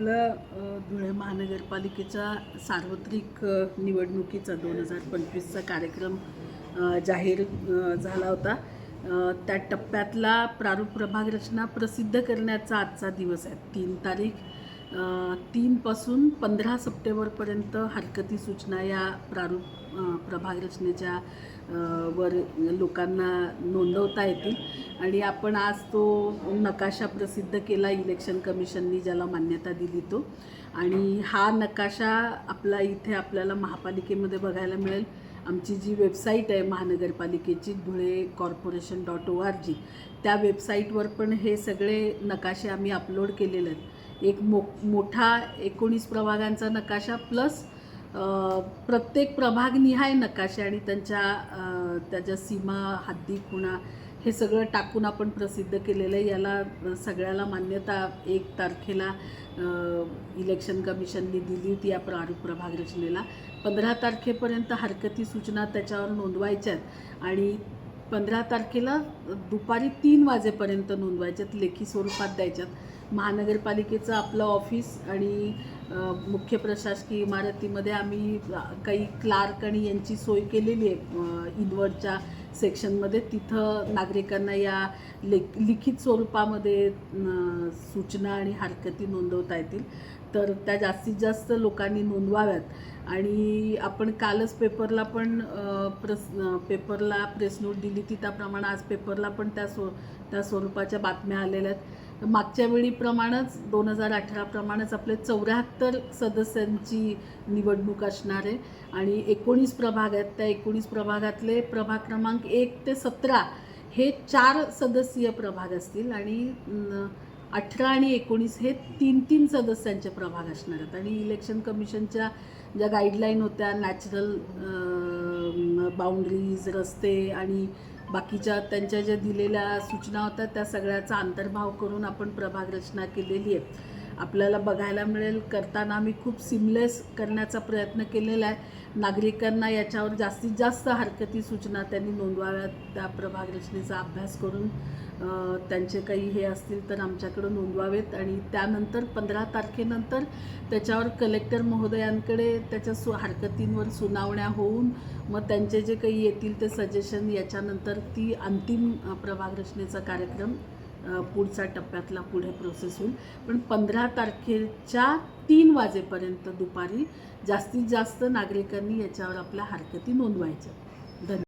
आपलं धुळे महानगरपालिकेच्या सार्वत्रिक निवडणुकीचा दोन हजार पंचवीसचा कार्यक्रम जाहीर झाला होता. त्या टप्प्यातला प्रारूप प्रभाग रचना प्रसिद्ध करण्याचा आजचा दिवस आहे. तीन तारीख तीनपासून पंधरा सप्टेंबरपर्यंत हरकती सूचना या प्रारूप प्रभाग रचनेच्या वर लोकांना नोंदवता येतील. आणि आपण आज तो नकाशा प्रसिद्ध केला इलेक्शन कमिशननी ज्याला मान्यता दिली तो. आणि हा नकाशा आपला इथे आपल्याला महापालिकेमध्ये बघायला मिळेल. आमची जी वेबसाईट आहे महानगरपालिकेची Dhule corporation dot O R G त्या वेबसाईटवर पण हे सगळे नकाशे आम्ही अपलोड केलेले आहेत. एक मो मोठा एकोणीस प्रभागांचा नकाशा प्लस प्रत्येक प्रभागनिहाय नकाशे आणि त्यांच्या त्याच्या सीमा हद्दी खुणा हे सगळं टाकून आपण प्रसिद्ध केलेलं आहे. याला सगळ्याला मान्यता एक तारखेला इलेक्शन कमिशननी दिली होती या प्रारूप प्रभाग रचनेला. पंधरा तारखेपर्यंत हरकती सूचना त्याच्यावर नोंदवायच्या आहेत आणि पंधरा तारखेला दुपारी तीन वाजेपर्यंत नोंदवायच्यात लेखी स्वरूपात द्यायच्यात महानगरपालिकेचं आपलं ऑफिस आणि मुख्य प्रशासकीय इमारतीमध्ये आम्ही काही क्लार्क आणि यांची सोय केलेली आहे इनवर्डच्या सेक्शनमध्ये. तिथं नागरिकांना या ले लिखित स्वरूपामध्ये सूचना आणि हरकती नोंदवता येतील. तर त्या जास्तीत जास्त लोकांनी नोंदवाव्यात. आणि आपण कालच पेपरला पण प्रस पेपरला प्रेस नोट दिली. ती त्याप्रमाणे आज पेपरला पण त्या स्व त्या स्वरूपाच्या बातम्या आलेल्या आहेत. मागच्या वेळीप्रमाणेच दोन हजार अठराप्रमाणेच आपले चौऱ्याहत्तर सदस्यांची निवडणूक असणार आहे. आणि एकोणीस प्रभाग आहेत. त्या एकोणीस प्रभागातले प्रभाग क्रमांक एक ते सतरा हे चार सदस्यीय प्रभाग असतील. आणि अठरा आणि एकोणीस हे तीन तीन सदस्यांचे प्रभाग असणार आहेत. आणि इलेक्शन कमिशनच्या ज्या गाईडलाईन होत्या नॅचरल बाउंड्रीज रस्ते आणि बाकीच्या त्यांच्या ज्या दिलेल्या सूचना होत्या त्या सगळ्याचा अंतर्भाव करून आपण प्रभाग रचना केलेली आहे आपल्याला बघायला मिळेल करताना आम्ही खूप सिमलेस करण्याचा प्रयत्न केलेला आहे. नागरिकांना याच्यावर जास्तीत जास्त हरकती सूचना त्यांनी नोंदवाव्यात त्या प्रभाग रचनेचा अभ्यास करून. त्यांचे काही हे असतील तर आमच्याकडं नोंदवावेत आणि त्यानंतर पंधरा तारखेनंतर त्याच्यावर कलेक्टर महोदयांकडे त्याच्या सु हरकतींवर सुनावण्या होऊन मग त्यांचे जे काही येतील ते सजेशन याच्यानंतर ती अंतिम प्रभाग रचनेचा कार्यक्रम पुढचा टप्प्यातला पुढे प्रोसेस होईल. पण पंधरा तारखेच्या तीन वाजेपर्यंत दुपारी जास्तीत जास्त नागरिकांनी याच्यावर आपल्या हरकती नोंदवायच्या. धन्यवाद.